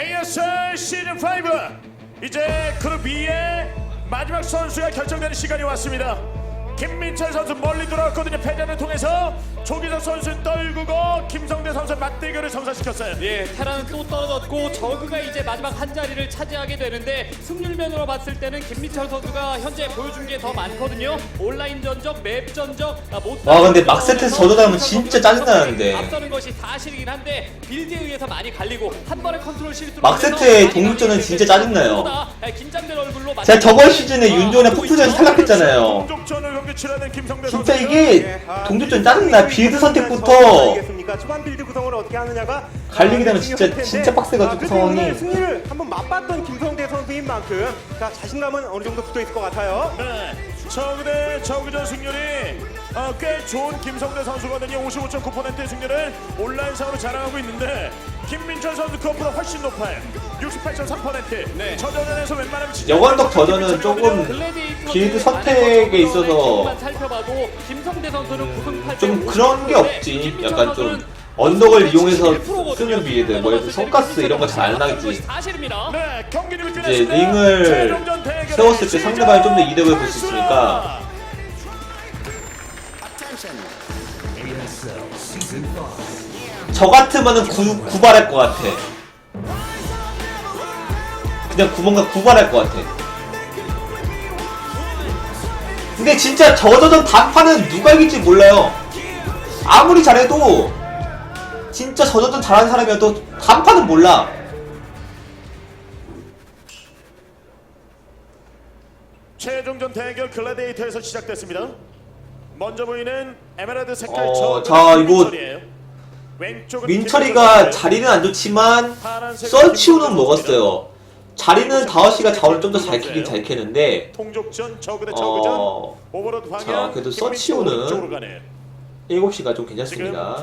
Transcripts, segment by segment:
ASL 시즌 5 이제 그룹 2의 마지막 선수가 결정되는 시간이 왔습니다. 김민철 선수 멀리 돌아왔거든요. 패전을 통해서 조기석 선수 떨구고 김성대 선수 맞대결을 성사시켰어요. 예, 테라는 또 떨어졌고 저그가 이제 마지막 한 자리를 차지하게 되는데 승률면으로 봤을 때는 김민철 선수가 현재 보여준 게 더 많거든요. 온라인 전적, 맵 전적, 아, 못 와, 근데 막 세트에서 저러다면 진짜 짜증나는데. 앞서는 것이 사실이긴 한데 빌드에 의해서 많이 갈리고 한 번의 컨트롤 실수로 막 세트의 인해서 동률전은 많이 진짜 짜증나요. 얼굴로 제가 저번 시즌에 아, 폭투전에서 있죠. 탈락했잖아요. 동족전을 경기 치르는 김성대 진짜 선수. 이게 동조전 짜증나. 빌드 선택부터 알겠습니까? 초반 빌드 구성을 어떻게 하느냐가 갈리게 되면 아, 진짜- 중요할 텐데. 진짜 빡세가지고 아, 그래도 상황이. 오늘 승리를 한번 맛봤던 김성대 선수인 만큼 자, 자신감은 어느 정도 붙어 있을 것 같아요. 네, 저그대 저그전 승률이 어, 꽤 좋은 김성대 선수거든요. 55.9%의 승률을 온라인상으로 자랑하고 있는데 김민철 선수 그것보다 훨씬 높아요. 68.3%. 네. 저전에서 웬만하면 진짜 영원덕 저전은 조금 그 선택에 있어서 좀때 그런 게 50%인데 없지. 약간 좀 언덕을 이용해서 71%거든요. 쓰는 빌드, 뭐 들어 성가스 이런 거 잘 안 나겠지. 사실입니다. 네, 이제. 링을 세웠을 때 상대방이 좀 더 이득을 볼 수. 있으니까. 저 같으면은 구, 구발할 것 같아. 그냥 구멍가 구발할 것 같아. 근데 진짜 저저전 단판은 누가 이길지 몰라요. 아무리 잘해도 진짜 저저전 잘하는 사람이어도 단판은 몰라. 최종전 대결 글라데이터에서 시작됐습니다. 먼저 보이는 에메랄드 색깔 어, 저 자, 이거 민철이가 자리는 안 좋지만 김민철 먹었어요. 자리는 다우씨가 자원을 좀 더 잘 캐긴 잘 캐는데 어, 자, 그래도 가네요. 7시가 좀 괜찮습니다.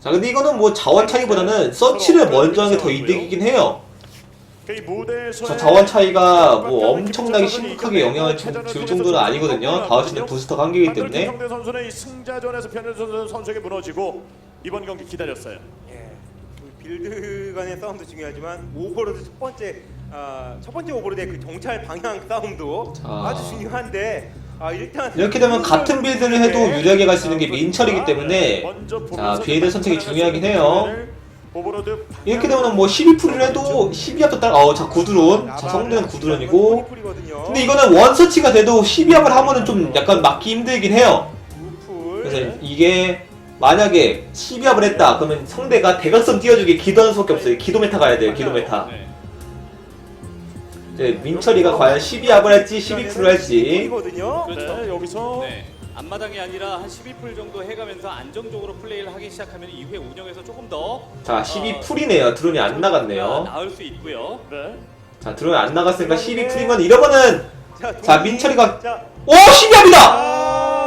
자 근데 이거는 뭐 자원 차이보다는 서치를 먼저 하는 게 더 이득이긴 해요. 저 자원 차이가 뭐 엄청나게 심각하게 영향을 줄, 줄 정도는 아니거든요. 다우씨는 부스터가 한 개이기 때문에 선수는 이 승자전에서 변현준 선수에게 무너지고 이번 경기 기다렸어요. 예. 그 빌드 간의 싸움도 중요하지만 오버로드 첫 번째 아, 첫 번째 오버로드의 그 정찰 방향 싸움도 자. 아주 중요한데 아, 일단 이렇게 되면 같은 빌드를 해도 네. 유리하게 갈 수 있는 게 민철이기 때문에 자 빌드 선택이 중요하긴 해요. 오버로드 이렇게 되면 뭐 12풀을 해도 12합도 딱, 어, 자, 구드론. 자, 성대는 구드론이고. 풀이거든요. 근데 이거는 원서치가 돼도 12합을 하면은 좀 약간 막기 힘들긴 해요. 풀. 그래서 이게 만약에 12합을 했다. 그러면 상대가 대각선 띄워주기 기도하는 수밖에 없어요. 기도 메타 가야 돼요, 기도 메타. 네. 이제 민철이가 과연 12합을 할지 12풀을 할지. 풀이거든요. 그렇죠. 네, 여기서 네. 앞마당이 아니라 한 12풀 정도 해가면서 안정적으로 플레이를 하기 시작하면 이후에 운영에서 조금 더 자, 12풀이네요. 드론이 안 나갔네요. 나을 수 있고요. 네. 자, 드론이 안 나갔으니까 12풀이면 이러면은 자, 자, 민철이가- 자, 오! 12합이다!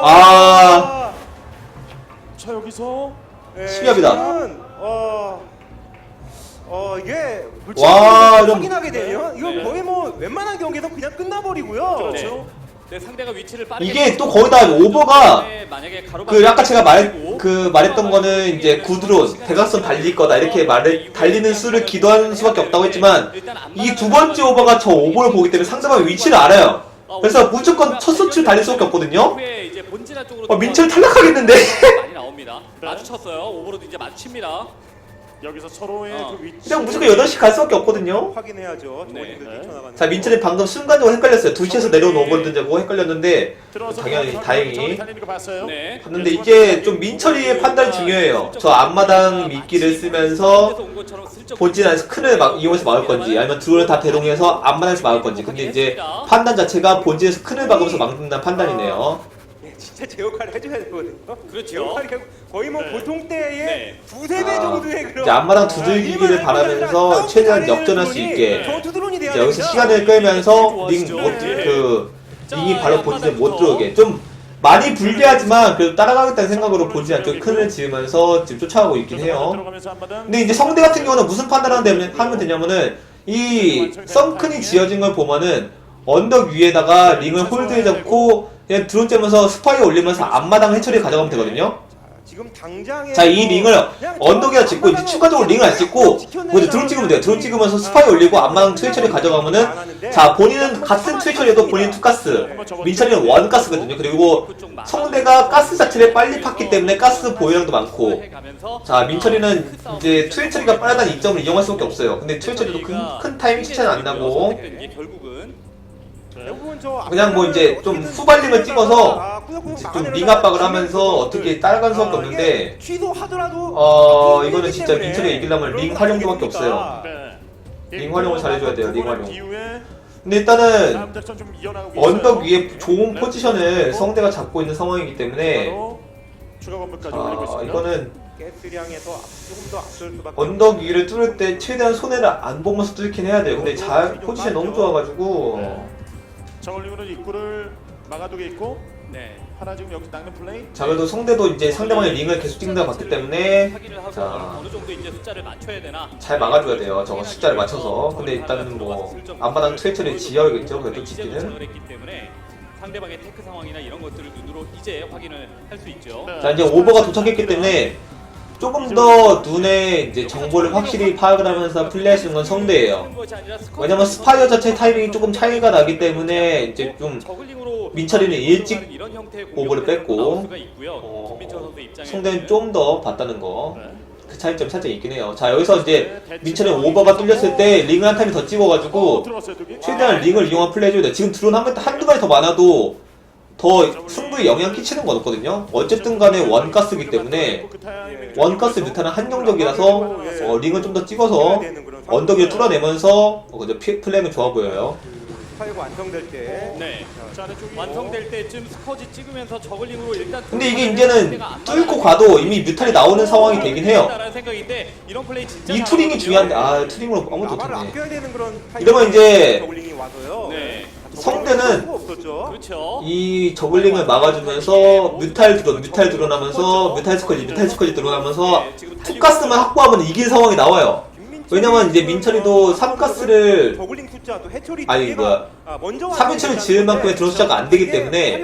아. 자 여기서 예, 12합이다. 이거는, 어. 어 이게 와, 와 이런- 확인하게 되면 이건 네. 거의 뭐 웬만한 경기에서 그냥 끝나버리고요. 그렇죠. 네, 상대가 위치를 빠르게 이게 또 거기다 오버가 네, 만약에 그 아까 제가 말 그 말했던 거는 이제 구드론 대각선 달릴 거다 이렇게 말을 달리는 수를 기도하는 수밖에 없다고 했지만 이 두 번째 오버가 저 오버를 보기 때문에 상대방의 위치를 알아요. 그래서 무조건 첫 서치를 달릴 수밖에 없거든요. 어, 민철 탈락하겠는데? 많이 나옵니다. 네. 마주쳤어요. 오버로드 이제 마주칩니다. 여기서 서로의 어. 그 위치 그냥 무조건 8시 갈 수밖에 없거든요. 확인해야죠. 네. 네. 자, 거. 민철이 방금 순간적으로 헷갈렸어요. 2시에서 내려온 오버든지고 헷갈렸는데 당연히 다행히. 네. 봤는데 이게 좀 민철이의 판단이 중요해요. 저 앞마당 미끼를 쓰면서 본진 안에서 큰을 막 이용해서 막을 건지 아니면 드론을 다 대동해서 앞마당에서 막을 건지 근데 이제 판단 자체가 본진에서 큰을 막으면서 막는다는 판단이네요. 네, 진짜 제 역할을 해줘야 되거든요. 그렇죠. 제 역할이 거의 뭐 네. 보통 때의 네. 두세 배 아, 정도의 그런 이제 앞마당 아, 두들기기를 일만 바라면서 최대한 역전할 수 있게 전투 드론이 돼야 이제 여기서 됩니다. 시간을 끌면서 네. 링못그 링이 바로 본진에 못 들어오게 좀 많이 불리하지만 그래도 따라가겠다는 생각으로 본진 안쪽 큰을 지으면서 지금 쫓아가고 있긴 해요. 근데 이제 성대 같은 경우는 무슨 판단을 하면 되냐면은 이 썬큰이 지어진 걸 보면은 언덕 위에다가 링을 홀드해 잡고 그냥 드론 째면서 스파이 올리면서 앞마당 해처리 가져가면 되거든요. 자, 지금 당장에 자, 이 링을 언덕에다 짓고 이제 추가적으로 링을 안 찍고 먼저 드론 찍으면 돼요. 드론 찍으면서 스파이 올리고 앞마당 트위처리 가져가면은 자, 본인은 같은 트위처리에도 본인 투가스, 민철이는 원가스거든요. 그리고 성대가 가스 자체를 빨리 팠기 때문에 가스 보유량도 많고. 자, 민철이는 이제 트위처리가 빠르다는 이점을 이용할 수밖에 없어요. 근데 트위처리도 큰, 큰 타이밍 차이는 안 나고. 결국은 대부분 저 그냥 뭐 이제 좀 후발림을 찍어서 아, 좀 막아내려다가 링 압박을 하면서 어떻게 따라갈 수밖에 아, 없는데 이게 취소하더라도 어, 아, 이거는 진짜 민철이가 이기려면 링 활용도밖에 아니겠습니까? 네. 링 활용을 잘해줘야 돼요, 링 활용. 근데 일단은. 언덕 위에 좋은 네. 포지션을 성대가 잡고 있는 상황이기 때문에 아. 이거는 수밖에 언덕 위를 뚫을 때 최대한 손해를 안 보면서 뚫긴 해야 돼요. 근데 잘 포지션 너무 좋아가지고 네. 저걸링으로 입구를 막아두게 있고 네. 하나 지금 여기 닦는 플레이. 자 그래도 성대도 이제 상대방의 링을 계속 찍는다 봤기 때문에 확인을 하고 자. 어느 정도 이제 숫자를 맞춰야 되나 잘 막아줘야 돼요. 저거 숫자를 맞춰서. 근데 일단은 뭐 앞마당 트위처리 지어야겠죠. 그래도 짓기는. 도착을 했기 때문에 상대방의 테크 상황이나 이런 것들을 눈으로 이제 확인을 할 수 있죠. 네. 자 이제 오버가 도착했기 때문에 조금 더 눈에 이제 정보를 확실히 파악을 하면서 플레이할 수 있는 건 성대예요. 왜냐면 스파이어 자체 타이밍이 조금 차이가 나기 때문에 이제 좀 민철이는 일찍 오버를 뺐고, 어, 성대는 좀 더 봤다는 거. 네. 그 차이점이 살짝 있긴 해요. 자 여기서 이제 민철이 오버가 뚫렸을 때 링을 한 타임이 더 어, 찍어가지고. 최대한 링을 이용한 플레이 해줘야 돼. 지금 드론 한, 한두 마리 더 많아도 더 승부에 영향 끼치는 건 없거든요. 어쨌든 간에 원가스기 때문에 원가스 뮤타는 한정적이라서 어, 링을 좀 더 찍어서 언덕 위를 뚫어내면서 어, 그저 피- 플레이는 좋아 보여요. 완성될 때 네. 완성될 때쯤 스커지 찍으면서 저글링으로 일단 근데 이게 이제는 뚫고 가도 이미 뮤탈이 나오는 상황이 되긴 해요. 생각인데 이런 플레이 진짜 이 투링이. 중요한데 아 투링으로 아무것도 나발을 못했네. 아껴야 되는 그런 이러면 이제 저글링이 와서요. 네. 성대는 없었죠. 그렇죠. 이 저글링을 막아주면서 뮤탈 드론, 뮤탈 드론하면서 뮤탈 스커지, 뮤탈 스커지 드론하면서 투가스만 확보하면 이길 상황이 나와요. 왜냐면 이제 민철이도 3가스를 저글링 숫자 또 해처리 아니, 뭐야. 아, 3인처를 지을 만큼의 드론 숫자가 안 되기 때문에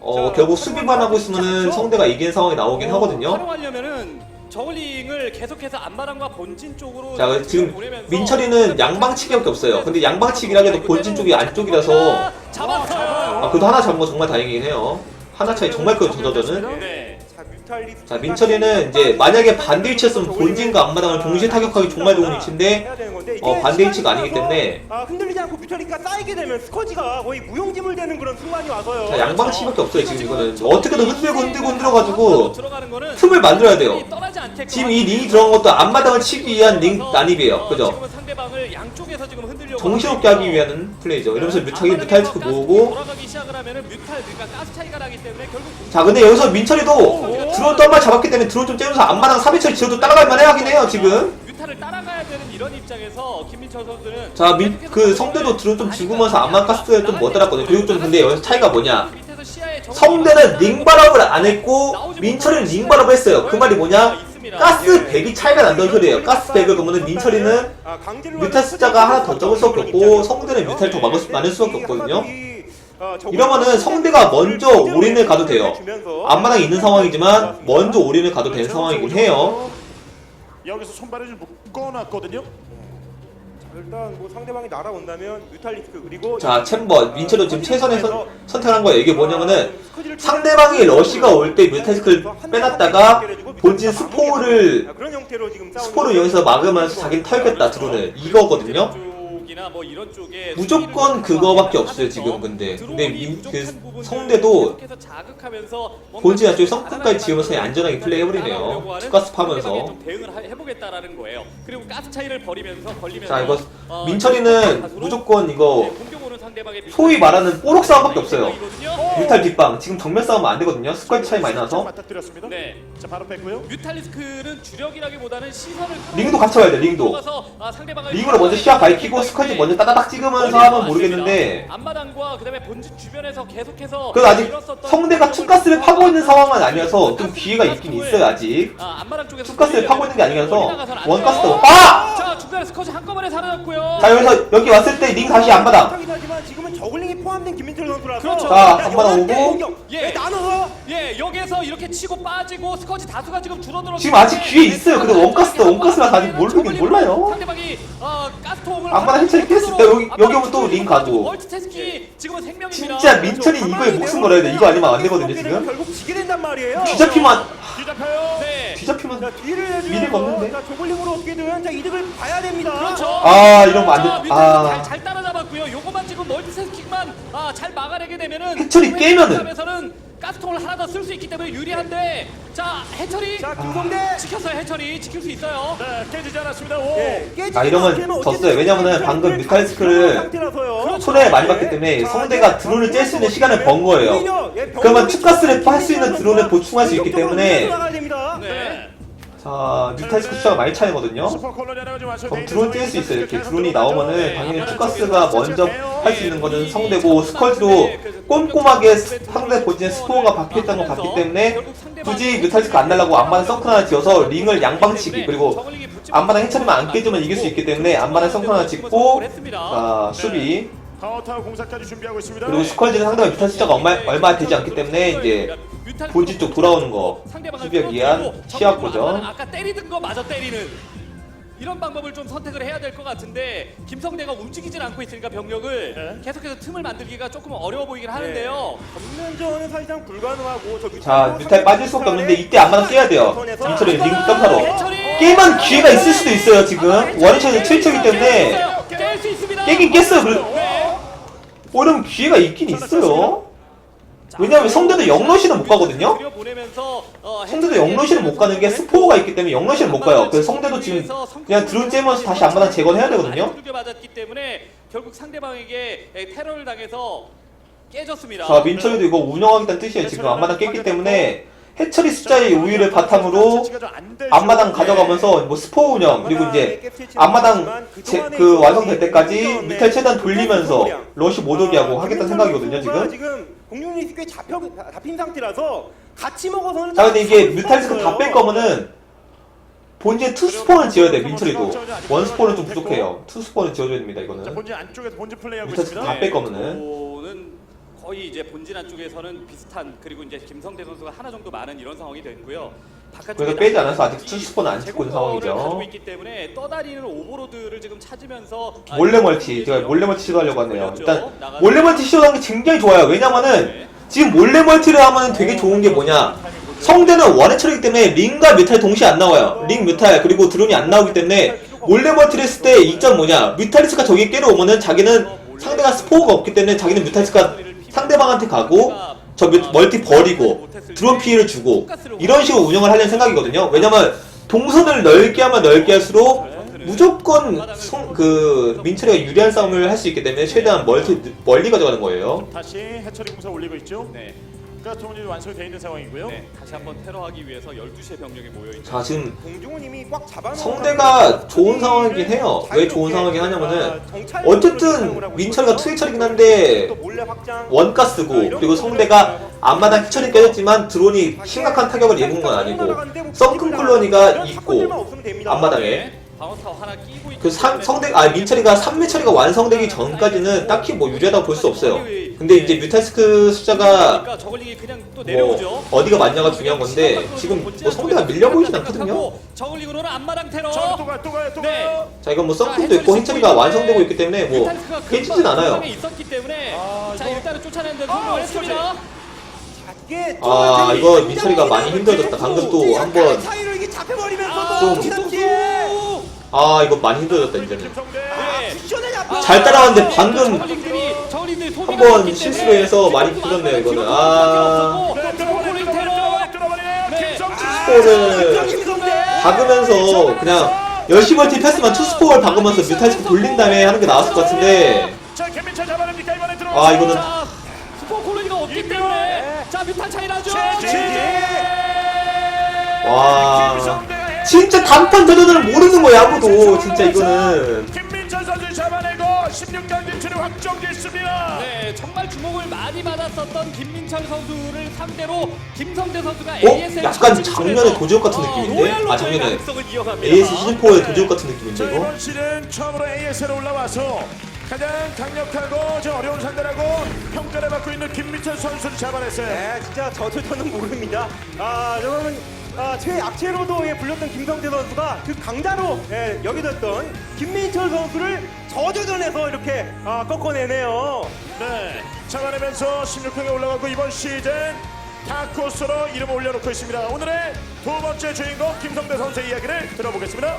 어 자, 결국 수비만 하고 있으면은 성대가 이기는 상황이 나오긴 어, 하거든요. 활용하려면은 저글링을 계속해서 안마랑과 본진 쪽으로 자 지금 보내면서 민철이는 양방치기밖에 없어요. 근데 양방치기라기도 본진 쪽이 안쪽이라서 잡았어요. 아 그래도 하나 잡은 거 정말 다행이긴 해요. 하나 차이 정말 커요 저저는. 네. 자, 뮤탈리스트 자 민철이는 이제 만약에 반대 위치였으면 본진과 앞마당을 동시에 타격하기 정말 좋은 위치인데 어, 반대 위치가 아니기 때문에 아, 흔들리지 않고 뮤탈리스가 쌓이게 되면 스커지가 거의 무용지물 되는 그런 순간이 와서요. 자, 양방치기밖에 없어요 지금 이거는 어떻게든 흔들고 흔들고 흔들어가지고 들어가는 거는 틈을 만들어야 돼요. 떠나지 않게끔 지금 이 링이 들어간 것도 앞마당을 치기 위한 링 난입이에요. 그죠? 지금은 상대방을 양쪽에서 지금 흔들려고 정신없게 하기 위한 플레이죠. 이러면서 뮤탈이 뮤탈스크 가스가 모으고 돌아가기 시작을 하면은 뮤탈 그러니까 가스 차이가 나기 때문에 결국 자 근데 여기서 민철이도 드론 마리 잡았기 때문에 드론 좀 째면서 앞마당 3인철 지어도 따라갈 만해 하긴 해요 지금 뮤탈을 따라가야 되는 이런 입장에서 김민철 선수는 자, 민, 그 성대도 드론 좀 죽으면서 안만 가스에 좀못 따랐거든요. 그리고 좀 근데 여기서 차이가 뭐냐? 적응이 성대는 링바람을 안 했고 민철이는 링바람을 했어요. 그 말이 뭐냐? 가스 100이 차이가 난다는 소리예요. 가스 100을 그러면 민철이는 아, 뮤탈 숫자가 하나 더 적을 수밖에 없고 성대는 뮤탈 더 막을 수, 많을 수밖에 없거든요. 어, 이러면은 성대가 먼저 올인을 가도 돼요. 앞마당에 있는 상황이지만 먼저 올인을 가도 되는 상황이긴 해요. 여기서 손발을 좀 묶어놨거든요. 일단 뭐 상대방이 날아온다면 뮤탈리스크 그리고 자, 챔버 민철도 지금 최선의 선, 선택한 거예요. 이게 뭐냐면은 상대방이 러시가 올 때 뮤탈스크를 빼놨다가 본진 스포를 아, 스포를 여기서 막으면서 자기는 털겠다 드론을 이거거든요. 쪽이나 뭐 이런 쪽에 무조건 그거밖에 없어요 지금 근데 근데 민, 그 성대도 본진 안쪽에 성큼까지 지으면서 안전하게 플레이해버리네요. 투가스 파면서. 좀 대응을 하- 해보겠다라는 거예요. 그리고 가스 차이를 버리면서 벌리면서 자 이거 어, 민철이는 무조건 이거 소위 말하는 뽀록 싸움밖에 없어요. 이거든요. 뮤탈 뒷방 지금 정면 싸우면 안 되거든요. 스쿼트 차이 많이 나서 맞닥뜨렸습니다. 네. 자, 바로 뺐고요. 뮤탈리스크는 주력이라기보다는 시선을 링도 같이 와야 돼 링도 아, 상대방을 링으로 먼저 시야 밝히고 스쿼트 먼저 따다닥 찍으면서 하면 모르겠는데 앞마당과 그다음에 본진 주변에서 계속해서 그래도 아직 밀었었던 성대가 투가스를 파고 있는 상황은 아니어서 좀 가스 기회가 있긴 있어요 아직 아, 앞마당 쪽에서 투가스를 파고 있는 게 아니라서 안 원가스도. 아! 자 중간에 스커지 한꺼번에 사라졌고요. 자 여기서 여기 왔을 때 링 다시 안 받아 지금은 저글링이 포함된 김민철 선수라서 그렇죠. 자, 한번 연합 오고. 공격. 예. 예, 나눠서 예, 여기서 이렇게 치고 빠지고 스커지 다수가 지금 줄어들어. 지금 아직 기회 있어요. 근데 원가스다, 원가스라서 아직 모르긴 몰라요. 상대방이 어, 가스통을 악마나 해처리 깼을 때 여기- 여기 오면 또링 가고. 멀티태스킹 지금은 생명입니다. 진짜 민철이 이거에 목숨 걸어야 돼. 이거 아니면 안 되거든요, 지금. 결국 지게 된단 말이에요. 뒤잡히면, 뒤 잡혀요. 네. 뒤잡히면. 자, 뒤를 내주면서 없는데? 자, 조글링으로 어떻게든 자, 이득을 봐야 됩니다. 그렇죠. 아, 이러면 안 돼. 자, 아. 잘, 잘 따라잡았고요. 요거만 지금 멀티태스킹만 아, 잘 막아내게 되면은 해철이 깨면은. 에서는 가스통을 하나 더 쓸 수 있기 때문에 유리한데 자 해철이 자, 김성대. 지켰어요. 해철이 지킬 수 있어요. 네, 깨지지 않았습니다. 오. 예, 깨지지 아, 이러면 졌어요. 어쨌든 왜냐면은 김민철 방금 잘 상태라서요. 손해 많이 봤기 때문에 자, 성대가 드론을 뗄 수 있는 시간을 번 거예요. 예, 그러면 병력이 투가스를 할수 있는 드론을 보충할 수 있기 때문에. 네. 자, 뮤탈스크 숫자가 많이 차이거든요. 그럼 드론 뗄 수 있어요. 이렇게 드론이 나오면은 당연히 투가스가 먼저 할 수 있는 거는 성대고 스컬지도 꼼꼼하게 상대 본진에 스포가 박혀있다는 걸 봤기 때문에 굳이 뮤탈스크 안 날라고 안마당 서클 하나 지어서 링을 양방치기 그리고 안마당 해처리만 안 깨지면 이길 수 있기 때문에 안마당 서클 하나 짓고 자 수비 타워타워 공사까지 준비하고 있습니다. 그리고 스컬지는 상대가 뮤탈 숫자가 얼마, 얼마 되지 않기 때문에 이제 본진 쪽 돌아오는 거 수비하기 위한 시야 고정 아까 때리던 거 마저 때리는 이런 방법을 좀 선택을 해야 될 것 같은데 김성대가 움직이질 않고 있으니까 병력을 네. 계속해서 틈을 만들기가 조금 어려워 보이긴 하는데요. 전면전은 사실상 불가능하고 저 자 뮤탈 빠질 수밖에 없는데 이때 안마당 깨야 돼요 민철이 링 점사로 해철이 게임한 기회가 있을 수도 있어요 지금 원샷이 7초이기 때문에 깰수 있습니다. 깨긴 깼어요 그래 네. 오름 기회가 있긴 있어요. 왜냐면 성대도 영러시는 못 가거든요. 어, 성대도 영러시는 못 가는 게 스포가 있기 때문에 영러시는 못 가요. 그래서 성대도 지금 그냥 드론 째면서 다시 안마당 재건해야 되거든요. 두개 맞았기 때문에 결국 상대방에게 테러를 당해서 깨졌습니다. 자 민철이도 이거 운영하겠다는 뜻이에요. 지금 앞마당 깼기 때문에 해처리 숫자의 우위를 바탕으로 앞마당 가져가면서 뭐 스포 운영 그리고 이제 앞마당 제, 그 완성될 때까지 뮤탈 최대한 돌리면서 러시 못 오게 하고 하겠다는 생각이거든요 지금. 지금 공룡이 꽤 잡혀 잡힌 상태라서 같이 먹어서는 자 근데 이게 뮤탈스크 다 뺄 거면은 본진 투 스포는 지어야 돼 민철이도. 원 스포는 좀 부족해요. 투 스포는 지어줘야 됩니다 자, 이거는. 본진 안쪽에서 본진 플레이하고 뮤탈스크 있습니다. 다 뺄 거면은. 는 거의 이제 본진 안 쪽에서는 비슷한 그리고 이제 김성태 선수가 하나 정도 많은 이런 상황이 됐고요. 그래서 빼지 않아서 아직 이 투스포는 안 찍고 있는 상황이죠. 가지고 있기 때문에 떠다니는 오버로드를 지금 찾으면서 아, 몰래 멀티 제가 좀 몰래 멀티 시도하려고 하네요 걸렸죠. 일단. 몰래 멀티 시도하는 게 굉장히 좋아요 왜냐면은 네. 지금 몰래 멀티를 하면 되게 좋은 게 뭐냐 성대는 원의 처리기 때문에 링과 뮤탈 동시에 안 나와요 링 뮤탈 그리고 드론이 안 나오기 때문에 몰래 멀티를 했을 때 이점 뭐냐 뮤탈리스가 저기 깨러 오면은 자기는 상대가 스포가 없기 때문에 자기는 뮤탈리스가 상대방한테 가고 저 뮤- 멀티 버리고 드론 피해를 주고 이런 식으로 운영을 하려는 생각이거든요 왜냐면 동선을 넓게 하면 넓게 할수록 무조건 성, 그 민철이가 유리한 싸움을 할 수 있기 때문에 최대한 멀티 멀리 가져가는 거예요. 다시 해처리 공사 올리고 있죠. 네, 그러니까 통신이 완성되어 있는 상황이고요. 네, 다시 한번 테러하기 위해서 12시의 병력이 모여 있는 자 지금 공중은 이미 꽉 잡아 성대가 좋은 상황이긴 해요. 왜 좋은 상황이긴 하냐면은 어쨌든 민철이가 투해철이긴 한데 원가스고 그리고 성대가 앞마당 희철이 깨졌지만 드론이 심각한 타격을 입은 건 아니고 썬큰 콜로니가 있고 앞마당에. 네, 방어타워 하나 끼고 있기 그 삼, 때문에 성대 아 민철이가 3매 처리가 완성되기 전까지는 딱히 뭐 유리하다고 볼 수 없어요. 근데 이제 뮤탈스크 숫자가 그러니까 저글링이 그냥 또뭐 내려오죠. 어디가 맞냐가 중요한 건데 지금 뭐 성대가 밀려 보이진 않거든요. 저글링으로는 앞마당 테러. 자, 또 가요, 또 가요, 또 네. 가요. 자 이건 뭐 썬큰도 있고 해처리가 완성되고 있기 때문에 뭐 뮤탈스크가 깨지진 금방 않아요. 있었기 때문에 아, 자 이거- 일단은 쫓아내는데 아, 성공을 했습니다. 아, 이거 민철이가 많이 힘들어졌다. 방금 또 한번 사이로 이게 잡혀버리면서 아, 좀- 좀 아 이거 많이 힘들어졌다 이제는. 네. 잘 따라왔는데 방금 저글링들이 저글링들이 소비가 한번 때문에 해서 많이 풀렸네요, 이거는. 아. 네. 네. 김성재. 스포를 박으면서 그냥 열심히 멀티 패스만 투스포를 박으면서 뮤탈스크 돌린 다음에 하는 게 나왔을 것 같은데. 아, 이거는- 자 스포 콜로니가 없기 이병. 때문에 자 뮤탄 차이 나죠. 와. 진짜 단판 대전을 모르는 거야 아무도 진짜 이거는 김민철 선수 잡아내고 16강 진출이 확정됐습니다. 네, 정말 주목을 많이 받았었던 김민철 선수를 상대로 김성대 선수가 어? ASL 약간 작년에 도지혁 같은 느낌인데? 아, 작년에 AS 시즌4의 도지혁 같은 느낌인데 자, 이거? 이번 시즌 처음으로 ASL 올라와서 가장 강력하고 저 어려운 상대라고 평가를 받고 있는 김민철 선수를 잡아냈어요. 네, 진짜 저도 저는 모릅니다. 아, 여러분, 아, 최약체로도 예, 불렸던 김성태 선수가 그 강자로 예, 여겨졌던 김민철 선수를 저주전에서 이렇게 아, 꺾어내네요. 네, 잡아내면서 16강에 올라가고 이번 시즌 다코스로 이름 을 올려놓고 있습니다. 오늘의 두 번째 주인공 김성대 선수의 이야기를 들어보겠습니다.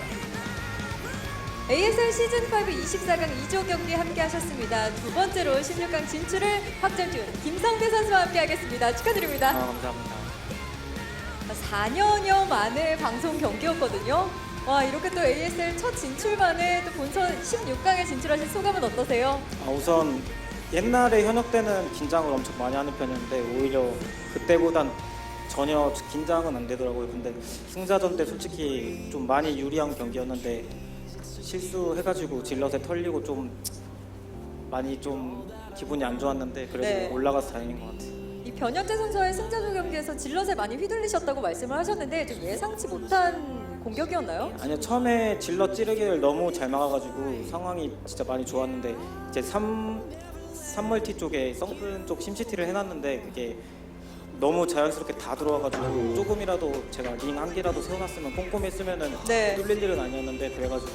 ASL 시즌5 24강 2조 경기 함께 하셨습니다. 두 번째로 16강 진출을 확정 중 김성대 선수와 함께 하겠습니다. 축하드립니다. 아, 감사합니다. 4년여 만의 방송 경기였거든요. 와, 이렇게 또 ASL 첫 진출만에 또 본선 16강에 진출하신 소감은 어떠세요? 아, 우선 옛날에 현역 때는 긴장을 엄청 많이 하는 편이었는데 오히려 그때보단 전혀 긴장은 안 되더라고요. 근데 승자전 때 솔직히 좀 많이 유리한 경기였는데 실수해가지고 질럿에 털리고 좀 많이 좀 기분이 안 좋았는데 그래도 네. 올라가서 다행인 것 같아요. 이 변혁재 선수와의 승자조 경기에서 질럿에 많이 휘둘리셨다고 말씀을 하셨는데 좀 예상치 못한 공격이었나요? 아니요 처음에 질럿 찌르기를 너무 잘 막아가지고 상황이 진짜 많이 좋았는데 이제 3 3멀티 쪽에 썬큰 쪽 심시티를 해놨는데 그게 너무 자연스럽게 다 들어와가지고 조금이라도 제가 링 한 개라도 세워놨으면 꼼꼼히 했으면은 네. 뚫릴 일은 아니었는데 그래가지고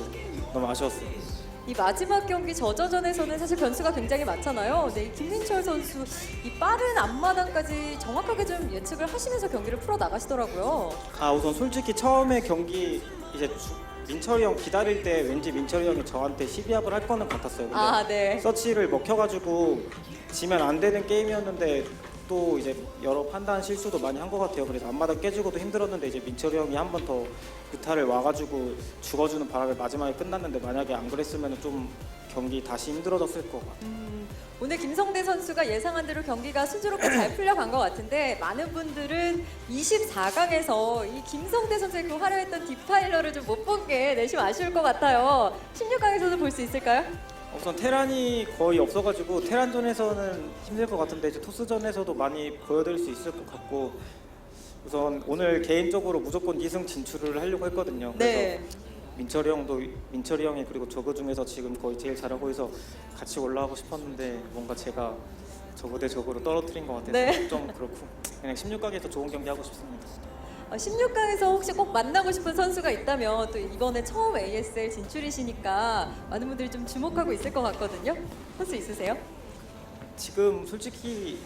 너무 아쉬웠어요. 이 마지막 경기 저저전에서는 사실 변수가 굉장히 많잖아요. 네, 이 김민철 선수 이 빠른 앞마당까지 정확하게 좀 예측을 하시면서 경기를 풀어 나가시더라고요. 아 우선 솔직히 처음에 경기 이제 주- 민철이 형 기다릴 때 왠지 민철이 형이 저한테 시비압을 할 거는 같았어요. 근데 아, 네. 서치를 먹혀가지고 지면 안 되는 게임이었는데 또 이제 여러 판단 실수도 많이 한 것 같아요. 그래서 앞마당 깨지고도 힘들었는데 이제 민철이 형이 한 번 더 유타를 와가지고 죽어주는 바람에 마지막에 끝났는데 만약에 안 그랬으면 좀 경기 다시 힘들어졌을 것 같아요. 오늘 김성대 선수가 예상한 대로 경기가 수주롭게 잘 풀려간 것 같은데 많은 분들은 24강에서 이 김성대 선수의 그 화려했던 디파일러를 좀 못 본 게 내심 아쉬울 것 같아요. 16강에서도 볼 수 있을까요? 우선 테란이 거의 없어가지고 테란전에서는 힘들 것 같은데 이제 토스전에서도 많이 보여드릴 수 있을 것 같고 우선 오늘 개인적으로 무조건 2승 진출을 하려고 했거든요. 그래서 네. 민철이 형도 민철이 형이 그리고 저그 중에서 지금 거의 제일 잘하고 있어 같이 올라가고 싶었는데 뭔가 제가 저그 대 저그로 떨어뜨린 것 같아서 네. 좀 그렇고 그냥 16강에서 좋은 경기 하고 싶습니다. 16강에서 혹시 꼭 만나고 싶은 선수가 있다면 또 이번에 처음 ASL 진출이시니까 많은 분들이 좀 주목하고 있을 것 같거든요. 선수 있으세요? 지금 솔직히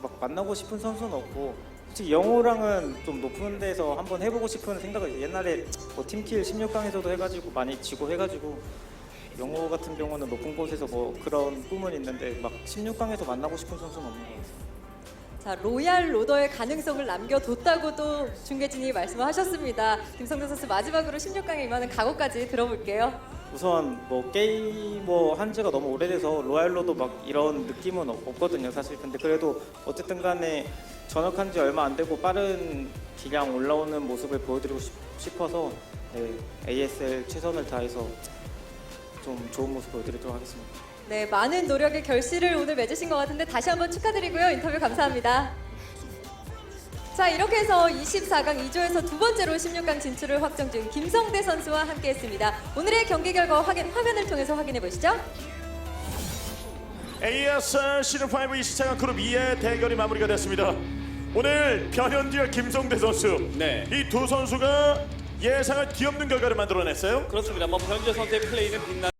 막 만나고 싶은 선수는 없고 솔직히 영호랑은 좀 높은 데서 한번 해보고 싶은 생각을 옛날에 뭐 팀킬 16강에서도 해가지고 많이 지고 해가지고 영호 같은 경우는 높은 곳에서 뭐 그런 꿈은 있는데 막 16강에서 만나고 싶은 선수는 없는 것 같아요. 자 로얄 로더의 가능성을 남겨뒀다고도 중계진이 말씀을 하셨습니다. 김성대 선수 마지막으로 16강에 임하는 각오까지 들어볼게요. 우선 뭐 게이머 한 지가 너무 오래돼서 로얄로도 막 이런 느낌은 없- 없거든요 사실 근데 그래도 어쨌든 간에 전역한 지 얼마 안 되고 빠른 기량 올라오는 모습을 보여드리고 싶, 싶어서 네, ASL 최선을 다해서 좀 좋은 모습 보여드리도록 하겠습니다 네, 많은 노력의 결실을 오늘 맺으신 것 같은데 다시 한번 축하드리고요. 인터뷰 감사합니다. 자, 이렇게 해서 24강 2조에서 두 번째로 16강 진출을 확정 중 김성대 선수와 함께 했습니다. 오늘의 경기 결과 확인 화면을 통해서 확인해 보시죠. AS 시즌 5 24강 그룹 2의 대결이 마무리가 됐습니다. 오늘 변현지와 김성대 선수 네. 이 두 선수가 예상을 뒤엎는 결과를 만들어냈어요. 그렇습니다. 뭐 변재 선수의 플레이는 빛나.